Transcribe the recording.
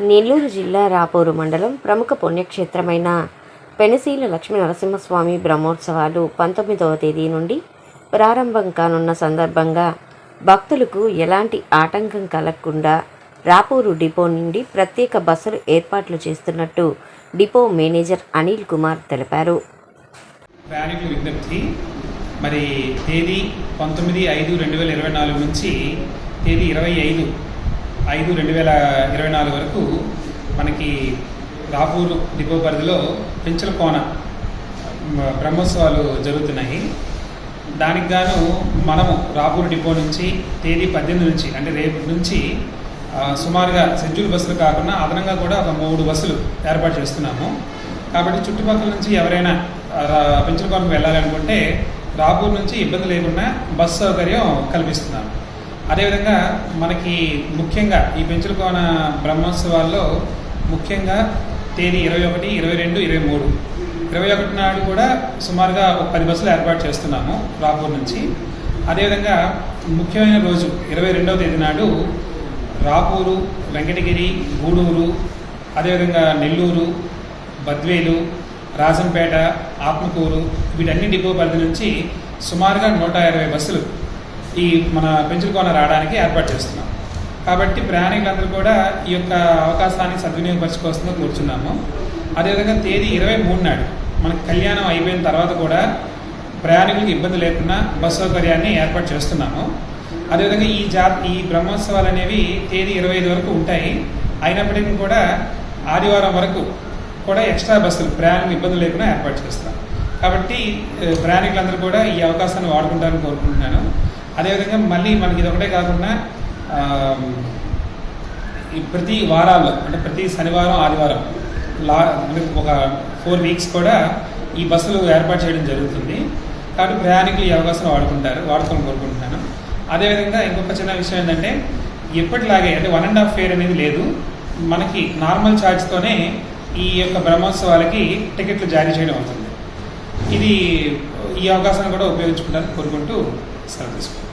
నెల్లూరు జిల్లా రాపూరు మండలం ప్రముఖ పుణ్యక్షేత్రమైన పెనసీల లక్ష్మీ నరసింహస్వామి బ్రహ్మోత్సవాలు పంతొమ్మిదవ తేదీ నుండి ప్రారంభం కానున్న సందర్భంగా భక్తులకు ఎలాంటి ఆటంకం కలగకుండా రాపూరు డిపో నుండి ప్రత్యేక బస్సులు ఏర్పాట్లు చేస్తున్నట్టు డిపో మేనేజర్ అనిల్ కుమార్ తెలిపారు. విజ్ఞప్తి. మరి తేదీ పంతొమ్మిది ఐదు రెండు వేల ఇరవై నాలుగు నుంచి తేదీ ఇరవై ఐదు ఐదు రెండు వేల ఇరవై నాలుగు వరకు మనకి రాపూరు డిపో పరిధిలో పెంచల కోన బ్రహ్మోత్సవాలు జరుగుతున్నాయి. దానికి గాను మనము రాపూరు డిపో నుంచి తేదీ పద్దెనిమిది నుంచి అంటే రేపు నుంచి సుమారుగా షెడ్యూల్ బస్సులు కాకుండా అదనంగా కూడా ఒక మూడు బస్సులు ఏర్పాటు చేస్తున్నాము. కాబట్టి చుట్టుపక్కల నుంచి ఎవరైనా ఆ, వెళ్ళాలనుకుంటే రాపూర్ నుంచి ఇబ్బంది లేకుండా బస్సు సౌకర్యం కల్పిస్తున్నాము. అదేవిధంగా మనకి ముఖ్యంగా ఈ పెంచులకోన బ్రహ్మోత్సవాల్లో ముఖ్యంగా తేదీ ఇరవై ఒకటి ఇరవై రెండు ఇరవై మూడు. ఇరవై ఒకటి నాడు కూడా సుమారుగా ఒక పది బస్సులు ఏర్పాటు చేస్తున్నాము రాపూర్ నుంచి. అదేవిధంగా ముఖ్యమైన రోజు ఇరవై రెండవ తేదీ నాడు రాపూరు వెంకటగిరి గూడూరు అదేవిధంగా నెల్లూరు బద్వేలు రాజంపేట ఆత్మకూరు వీటన్ని డిపో పరిధి నుంచి సుమారుగా నూట ఇరవై బస్సులు ఈ మన పెంచులకోన రావడానికి ఏర్పాటు చేస్తున్నాం. కాబట్టి ప్రయాణికులందరూ కూడా ఈ యొక్క అవకాశాన్ని సద్వినియోగపరచుకోవాల్సిందిగా కూర్చున్నాము. అదేవిధంగా తేదీ ఇరవై మూడు నాడు మనకి కళ్యాణం అయిపోయిన తర్వాత కూడా ప్రయాణికులకు ఇబ్బంది లేకుండా బస్ సౌకర్యాన్ని ఏర్పాటు చేస్తున్నాము. అదేవిధంగా ఈ జా ఈ బ్రహ్మోత్సవాలు అనేవి తేదీ ఇరవై ఐదు వరకు ఉంటాయి. అయినప్పటికీ కూడా ఆదివారం వరకు కూడా ఎక్స్ట్రా బస్సులు ప్రయాణం ఇబ్బంది లేకుండా ఏర్పాటు చేస్తాం కాబట్టి ప్రయాణికులందరూ కూడా ఈ అవకాశాన్ని వాడుకుంటారని కోరుకుంటున్నాను. అదేవిధంగా మళ్ళీ మనకి ఇది ఒకటే కాకుండా ఈ ప్రతి వారాల్లో అంటే ప్రతి శనివారం ఆదివారం లా ఒక ఫోర్ వీక్స్ కూడా ఈ బస్సులు ఏర్పాటు చేయడం జరుగుతుంది. కాబట్టి ప్రయాణికులు ఈ అవకాశం వాడుకుంటారు వాడుకోవాలని కోరుకుంటున్నాను. అదేవిధంగా ఇంకొక చిన్న విషయం ఏంటంటే ఎప్పటిలాగే అంటే వన్ అండ్ హాఫ్ ఫేర్ అనేది లేదు. మనకి నార్మల్ ఛార్జ్తోనే ఈ యొక్క బ్రహ్మోత్సవాలకి టికెట్లు జారీ చేయడం అవుతుంది. ఇది ఈ అవకాశాన్ని కూడా ఉపయోగించుకుంటారని కోరుకుంటూ సెలవు తీసుకుంటాను